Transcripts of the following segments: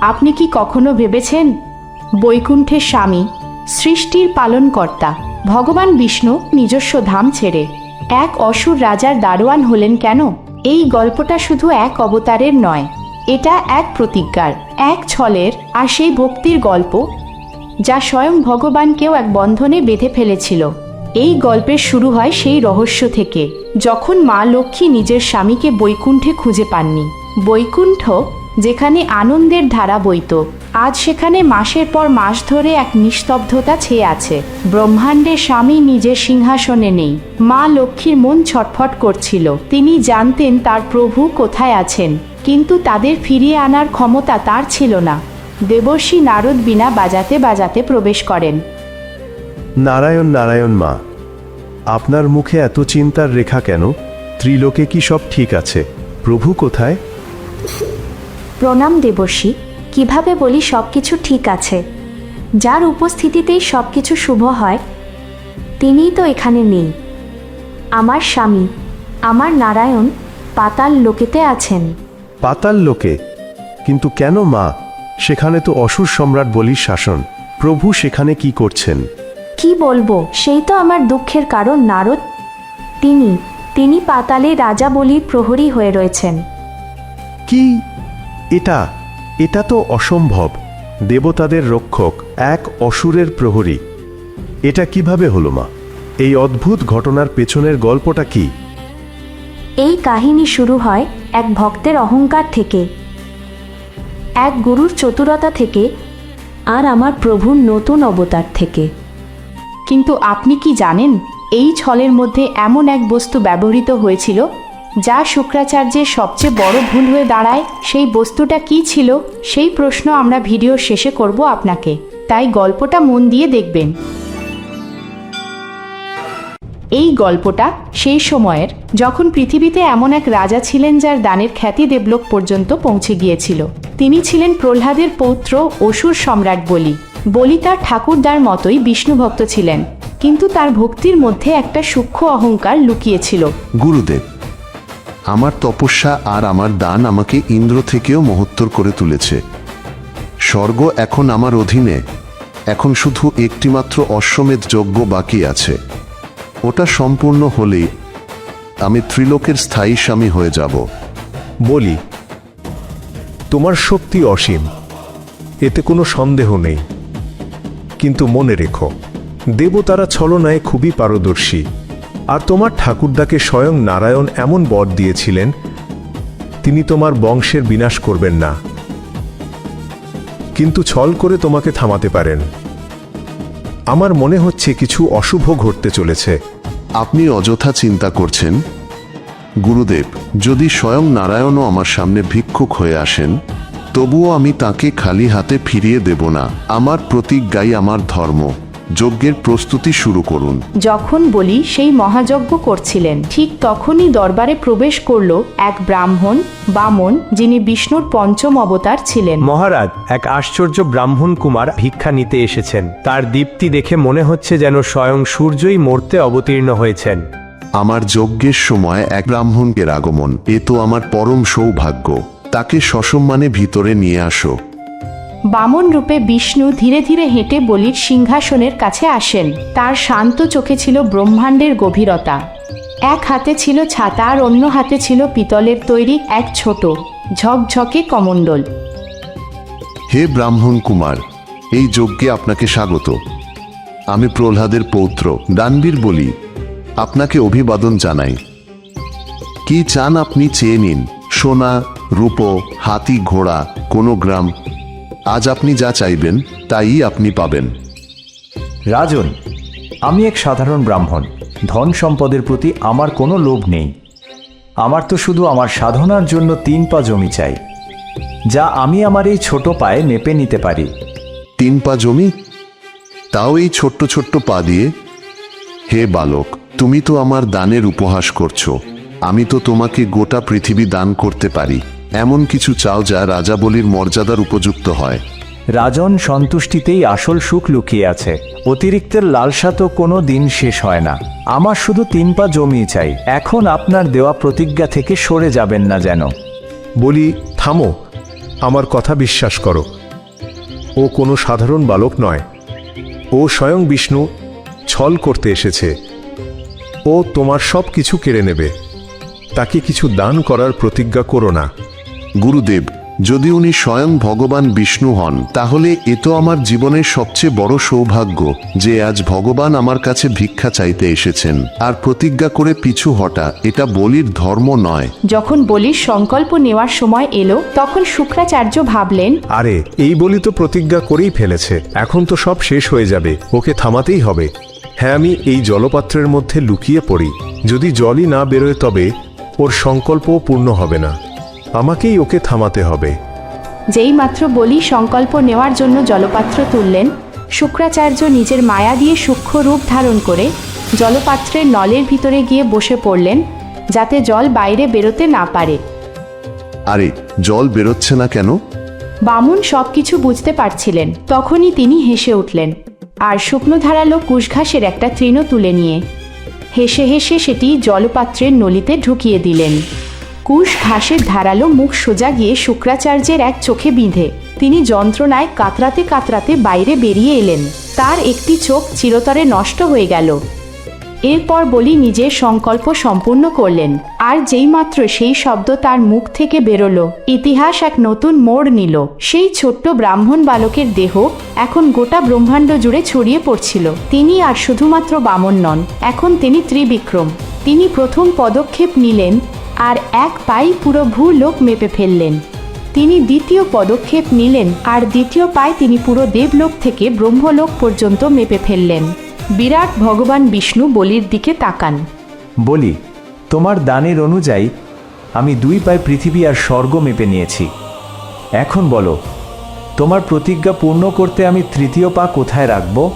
আপনি কি কখনো ভেবেছেন? বৈকুণ্ঠের স্বামী, সৃষ্টির পালনকর্তা, ভগবান বিষ্ণু নিজস্ব ধাম ছেড়ে এক অসুর রাজার দারোয়ান হলেন কেন? এই গল্পটা শুধু এক অবতারের নয়, এটা এক প্রতিজ্ঞার, এক ছলের আর সেই ভক্তির গল্প যা স্বয়ং ভগবানকেও এক বন্ধনে বেঁধে ফেলেছিল। এই গল্পের শুরু হয় সেই রহস্য থেকে, যখন মা লক্ষ্মী নিজের স্বামীকে বৈকুণ্ঠে খুঁজে পাননি। বৈকুণ্ঠ যেখানে আনন্দের ধারা বইত। আজ সেখানে মাসের পর মাস ধরে এক নিস্তব্ধতা ছেয়ে আছে। ব্রহ্মাণ্ডের স্বামী নিজের সিংহাসনে নেই। মা লক্ষ্মীর মন ছটফট করছিল। তিনি জানতেন তার প্রভু কোথায় আছেন, কিন্তু তাদের ফিরিয়ে আনার ক্ষমতা তার ছিল না। দেবর্ষী নারদ বিনা বাজাতে বাজাতে প্রবেশ করেন। নারায়ণ নারায়ণ মা, আপনার মুখে এত চিন্তার রেখা কেন? ত্রিলোকে কি সব ঠিক আছে? প্রভু কোথায়? প্রণাম দেবর্ষী কীভাবে বলি সব কিছু ঠিক আছে? যার উপস্থিতিতেই সব কিছু শুভ হয় তিনিই তো এখানে নেই। আমার স্বামী আমার নারায়ণ পাতাল লোকেতে আছেন। পাতাল লোকে? কিন্তু কেন মা? সেখানে তো অসুর সম্রাট বলির শাসন। প্রভু সেখানে কি করছেন? কি বলব সেই তো আমার দুঃখের কারণ নারদ। তিনি তিনি পাতালে রাজা বলির প্রহরী হয়ে রয়েছেন। কি এটা এটা তো অসম্ভব। দেবতাদের রক্ষক এক অসুরের প্রহরী। এটা কীভাবে হলো মা? এই অদ্ভুত ঘটনার পেছনের গল্পটা কি? এই কাহিনী শুরু হয় এক ভক্তের অহংকার থেকে। এক গুরুর চতুরতা থেকে আর আমার প্রভুর নতুন অবতার থেকে। কিন্তু আপনি কি জানেন এই ছলের মধ্যে এমন এক বস্তু ব্যবহৃত হয়েছিল যা শুক্রাচার্যের সবচেয়ে বড় ভুল হয়ে দাঁড়ায়, সেই বস্তুটা কি ছিল, সেই প্রশ্ন আমরা ভিডিওর শেষে করব আপনাকে। তাই গল্পটা মন দিয়ে দেখবেন। এই গল্পটা সেই সময়ের, যখন পৃথিবীতে এমন এক রাজা ছিলেন যার দানের খ্যাতি দেবলোক পর্যন্ত পৌঁছে গিয়েছিল। তিনি ছিলেন প্রহ্লাদের পৌত্র অসুর সম্রাট বলি। বলি তার ঠাকুরদার মতোই বিষ্ণুভক্ত ছিলেন, কিন্তু তার ভক্তির মধ্যে একটা সূক্ষ্ম অহংকার লুকিয়েছিল। গুরুদেব আমার তপস্যা আর আমার দান আমাকে ইন্দ্র থেকেও মহত্তর করে তুলেছে। স্বর্গ এখন আমার অধীনে, এখন শুধু একটিমাত্র অশ্বমেধ যজ্ঞ বাকি আছে। ওটা সম্পূর্ণ হলেই আমি ত্রিলোকের স্থায়ী স্বামী হয়ে যাব। বলি, তোমার শক্তি অসীম, এতে কোনো সন্দেহ নেই। কিন্তু মনে রেখো, দেবতারা ছলনায় খুবই পারদর্শী। আর তোমার ঠাকুরদাকে স্বয়ং নারায়ণ এমন বর দিয়েছিলেন, তিনি তোমার বংশের বিনাশ করবেন না। কিন্তু ছল করে তোমাকে থামাতে পারেন। আমার মনে হচ্ছে কিছু অশুভ ঘটতে চলেছে। আপনি অযথা চিন্তা করছেন? গুরুদেব, যদি স্বয়ং নারায়ণও আমার সামনে ভিক্ষুক হয়ে আসেন, তবুও আমি তাকে খালি হাতে ফিরিয়ে দেব না। আমার প্রতিজ্ঞাই আমার ধর্ম। যজ্ঞের প্রস্তুতি শুরু করুন। যখন বলি সেই মহাযজ্ঞ করছিলেন ঠিক তখনই দরবারে প্রবেশ করল এক ব্রাহ্মণ বামন যিনি বিষ্ণুর পঞ্চম অবতার ছিলেন। মহারাজ এক আশ্চর্য ব্রাহ্মণ কুমার ভিক্ষা নিতে এসেছেন। তার দীপ্তি দেখে মনে হচ্ছে যেন স্বয়ং সূর্যই মরতে অবতীর্ণ হয়েছেন। আমার যজ্ঞের সময় এক ব্রাহ্মণকের আগমন এ তো আমার পরম সৌভাগ্য। তাকে সসম্মানে ভিতরে নিয়ে আসো। বামন রূপে বিষ্ণু ধীরে ধীরে হেঁটে বলির সিংহাসনের কাছে আসেন। তার শান্ত চোখে ছিল ব্রহ্মাণ্ডের গভীরতা। এক হাতে ছিল ছাতা আর অন্য হাতে ছিল পিতলের তৈরি এক ছোট, ঝকঝকে কমণ্ডল। হে ব্রাহ্মণ কুমার, এই যজ্ঞে আপনাকে স্বাগত। আমি প্রহ্লাদের পৌত্র দানবীর বলি। আপনাকে অভিবাদন জানাই। কি চান আপনি চেয়ে নিন। সোনা, রূপ, হাতি, ঘোড়া, কোনো গ্রাম আজ আপনি যা চাইবেন তাই আপনি পাবেন। রাজন আমি এক সাধারণ ব্রাহ্মণ। ধন সম্পদের প্রতি আমার কোনো লোভ নেই। আমার তো শুধু আমার সাধনার জন্য তিন পা জমি চাই যা আমি আমার এই ছোট পায়ে মেপে নিতে পারি। তিন পা জমি? তাও এই ছোট্ট ছোট্ট পা দিয়ে? হে বালক তুমি তো আমার দানের উপহাস করছ। আমি তো তোমাকে গোটা পৃথিবী দান করতে পারি। এমন কিছু চাও যা রাজা বলির মর্যাদার উপযুক্ত হয়। রাজন সন্তুষ্টিতেই আসল সুখ লুকিয়ে আছে। অতিরিক্তের লালসা তো কোনো দিন শেষ হয় না। আমার শুধু তিন পা জমি চাই। এখন আপনার দেওয়া প্রতিজ্ঞা থেকে সরে যাবেন না যেন। বলি থামো। আমার কথা বিশ্বাস করো। ও কোনো সাধারণ বালক নয়। ও স্বয়ং বিষ্ণু ছল করতে এসেছে। ও তোমার সব কিছু কেড়ে নেবে। তাকে কিছু দান করার প্রতিজ্ঞা করো না। গুরুদেব যদি উনি স্বয়ং ভগবান বিষ্ণু হন তাহলে এ তো আমার জীবনের সবচেয়ে বড় সৌভাগ্য যে আজ ভগবান আমার কাছে ভিক্ষা চাইতে এসেছেন। আর প্রতিজ্ঞা করে পিছু হটা এটা বলির ধর্ম নয়। যখন বলির সংকল্প নেওয়ার সময় এলো তখন শুক্রাচার্য ভাবলেন আরে এই বলি তো প্রতিজ্ঞা করেই ফেলেছে এখন তো সব শেষ হয়ে যাবে ওকে থামাতেই হবে। হ্যাঁ আমি এই জলপাত্রের মধ্যে লুকিয়ে পড়ি যদি জলই না বেরোয় তবে ওর সংকল্পও পূর্ণ হবে না। আমাকেই ওকে থামাতে হবে। যেই মাত্র বলি সংকল্প নেওয়ার জন্য জলপাত্র তুললেন শুক্রাচার্য নিজের মায়া দিয়ে সূক্ষ্ম রূপ ধারণ করে জলপাত্রের নলের ভিতরে গিয়ে বসে পড়লেন যাতে জল বাইরে বেরোতে না পারে। আরে জল বেরোচ্ছে না কেন? বামুন সবকিছু বুঝতে পারছিলেন তখনই তিনি হেসে উঠলেন আর শুকনো ধারালো কুশঘাসের একটা তৃণ তুলে নিয়ে। হেসে হেসে সেটি জলপাত্রের নলিতে ঢুকিয়ে দিলেন। কুশ ঘাসের ধারালো মুখ সোজা গিয়ে শুক্রাচার্যের এক চোখে বিঁধে। তিনি যন্ত্রণায় কাতরাতে কাতরাতে বাইরে বেরিয়ে এলেন। তার একটি চোখ চিরতরে নষ্ট হয়ে গেল। এরপর বলি নিজের সংকল্প সম্পূর্ণ করলেন। আর যেইমাত্র সেই শব্দ তার মুখ থেকে বেরোলো, ইতিহাস এক নতুন মোড় নিল। সেই ছোট্ট ব্রাহ্মণ বালকের দেহ এখন গোটা ব্রহ্মাণ্ড জুড়ে ছড়িয়ে পড়ছিল। তিনি আর শুধুমাত্র বামন নন, এখন তিনি ত্রিবিক্রম। তিনি প্রথম পদক্ষেপ নিলেন আর এক পাই পুরো ভূলোক মেপে ফেললেন। তিনি দ্বিতীয় পদক্ষেপ নিলেন আর দ্বিতীয় পায় তিনি পুরো দেবলোক থেকে ব্রহ্মলোক পর্যন্ত মেপে ফেললেন। বিরাট ভগবান বিষ্ণু বলির দিকে তাকান। বলি তোমার দানের অনুযায়ী আমি দুই পায়ে পৃথিবী আর স্বর্গ মেপে নিয়েছি। এখন বলো তোমার প্রতিজ্ঞা পূর্ণ করতে আমি তৃতীয় পা কোথায় রাখব?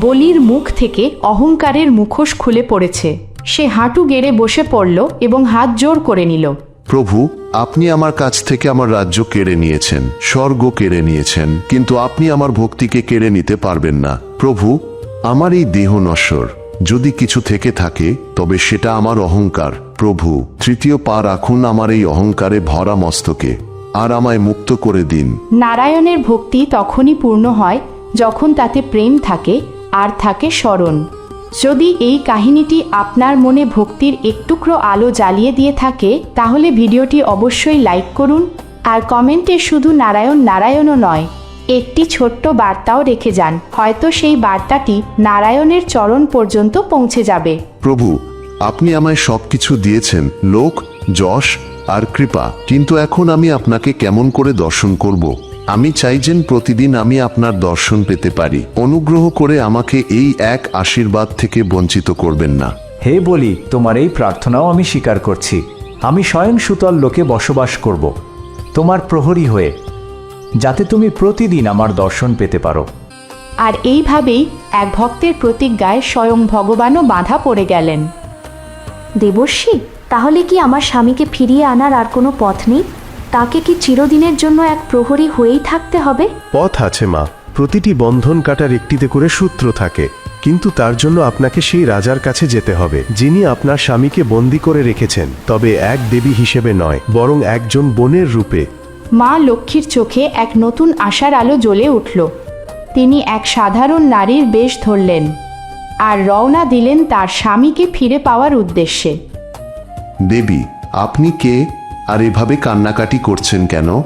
বলির মুখ থেকে অহংকারের মুখোশ খুলে পড়েছে। সে হাঁটু গেড়ে বসে পড়ল এবং হাত জোর করে নিল। প্রভু আপনি আমার কাছ থেকে আমার রাজ্য কেড়ে নিয়েছেন স্বর্গ কেড়ে নিয়েছেন কিন্তু আপনি আমার ভক্তিকে কেড়ে নিতে পারবেন না। প্রভু আমার এই দেহ নশ্বর যদি কিছু থেকে থাকে তবে সেটা আমার অহংকার। প্রভু তৃতীয় পা রাখুন আমার এই অহংকারে ভরা মস্তকে আর আমায় মুক্ত করে দিন। নারায়ণের ভক্তি তখনই পূর্ণ হয় যখন তাতে প্রেম থাকে আর থাকে স্মরণ। যদি এই কাহিনীটি আপনার মনে ভক্তির একটুকরো আলো জ্বালিয়ে দিয়ে থাকে, তাহলে ভিডিওটি অবশ্যই লাইক করুন, আর কমেন্টে শুধু নারায়ণ নারায়ণও নয়, একটি ছোট্ট বার্তাও রেখে যান, হয়তো সেই বার্তাটি নারায়ণের চরণ পর্যন্ত পৌঁছে যাবে। প্রভু, আপনি আমায় সবকিছু দিয়েছেন, লোক, যশ আর কৃপা, কিন্তু এখন আমি আপনাকে কেমন করে দর্শন করব? আমি চাই যেন প্রতিদিন আমি আপনার দর্শন পেতে পারি। অনুগ্রহ করে আমাকে এই এক আশীর্বাদ থেকে বঞ্চিত করবেন না। হে বলি তোমার এই প্রার্থনাও আমি স্বীকার করছি। আমি স্বয়ং সুতল লোকে বসবাস করব। তোমার প্রহরী হয়ে যাতে তুমি প্রতিদিন আমার দর্শন পেতে পারো। আর এইভাবেই এক ভক্তের প্রতিজ্ঞায় স্বয়ং ভগবানও বাধা পড়ে গেলেন। দেবর্ষী তাহলে কি আমার স্বামীকে ফিরিয়ে আনার আর কোনো পথ নেই? তাকে কি চিরদিনের জন্য এক প্রহরী হয়েই থাকতে হবে? পথ আছে মা। প্রতিটি বন্ধন কাটার একটিতে করে সূত্র থাকে। কিন্তু তার জন্য আপনাকে সেই রাজার কাছে যেতে হবে যিনি আপনার স্বামীকে বন্দি করে রেখেছেন। তবে এক দেবী হিসেবে নয় বরং একজন বোনের রূপে। মা লক্ষ্মীর চোখে এক নতুন আশার আলো জ্বলে উঠল। তিনি এক সাধারণ নারীর বেশ ধরলেন আর রওনা দিলেন তার স্বামীকে ফিরে পাওয়ার উদ্দেশ্যে। দেবী আপনি কে? আর এভাবে কান্নাকাটি করছেন কেন?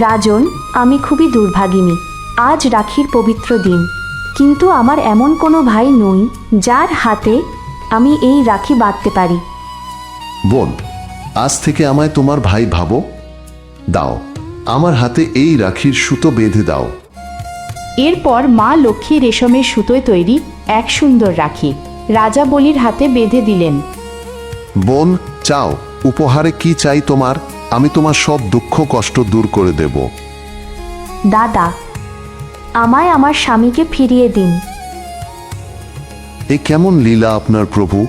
রাজন আমি খুবই দুর্ভাগিনী। আজ রাখির পবিত্র দিন। কিন্তু আমার এমন কোনো ভাই নই যার হাতে আমি এই রাখি বাঁধতে পারি। বোন আজ থেকে আমায় তোমার ভাই ভাবো। দাও আমার হাতে এই রাখির সুতো বেঁধে দাও। এরপর মা লক্ষ্মী রেশমের সুতোয় তৈরি এক সুন্দর রাখি। রাজা বলির হাতে বেঁধে দিলেন। বোন চাও। উপহারে কি চাই তোমার? আমি তোমার সব দুঃখ কষ্ট দূর করে দেব। দাদা আমায় আমার স্বামীকে ফিরিয়ে দিন। এ কেমন লীলা আপনার প্রভু?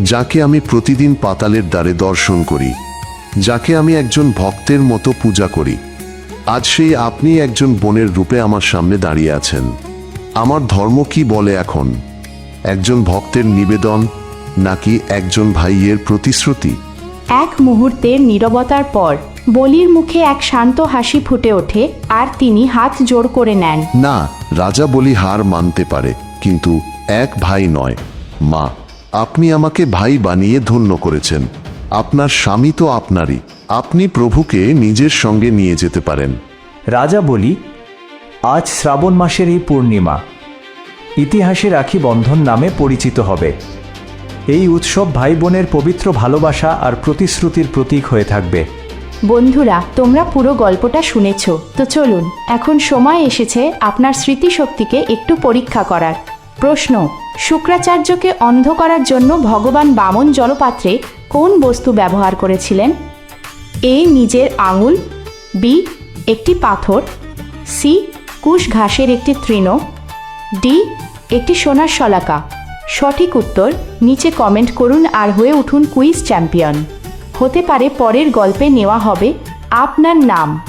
যাকে আমি প্রতিদিন পাতালের দ্বারে দর্শন করি যাকে আমি একজন ভক্তের মতো পূজা করি আজ সেই আপনি একজন বোনের রূপে আমার সামনে দাঁড়িয়ে আছেন। আমার ধর্ম কি বলে এখন? একজন ভক্তের নিবেদন নাকি একজন ভাইয়ের প্রতিশ্রুতি? এক মুহূর্তের নীরবতার পর বলির মুখে এক শান্ত হাসি ফুটে ওঠে আর তিনি হাত জোড় করে নেন। না রাজা বলি হার মানতে পারে কিন্তু এক ভাই নয়। মা আপনি আমাকে ভাই বানিয়ে ধন্য করেছেন। আপনার স্বামী তো আপনারই। আপনি প্রভুকে নিজের সঙ্গে নিয়ে যেতে পারেন। রাজা বলি আজ শ্রাবণ মাসের এই পূর্ণিমা। ইতিহাসে রাখি বন্ধন নামে পরিচিত হবে। এই উৎসব ভাই বোনের পবিত্র ভালোবাসা আর প্রতিশ্রুতির প্রতীক হয়ে থাকবে। বন্ধুরা, তোমরা পুরো গল্পটা শুনেছ। তো চলুন, এখন সময় এসেছে আপনার স্মৃতিশক্তিকে একটু পরীক্ষা করার। প্রশ্ন, শুক্রাচার্যকে অন্ধ করার জন্য ভগবান বামন জলপাত্রে কোন বস্তু ব্যবহার করেছিলেন? এ, নিজের আঙুল, বি, একটি পাথর, সি কুশ ঘাসের একটি তৃণ, ডি, একটি সোনার শলাকা। সঠিক উত্তর নিচে কমেন্ট করুন আর হয়ে উঠুন কুইজ চ্যাম্পিয়ন। হতে পারে পরের গল্পে নেওয়া হবে আপনার নাম।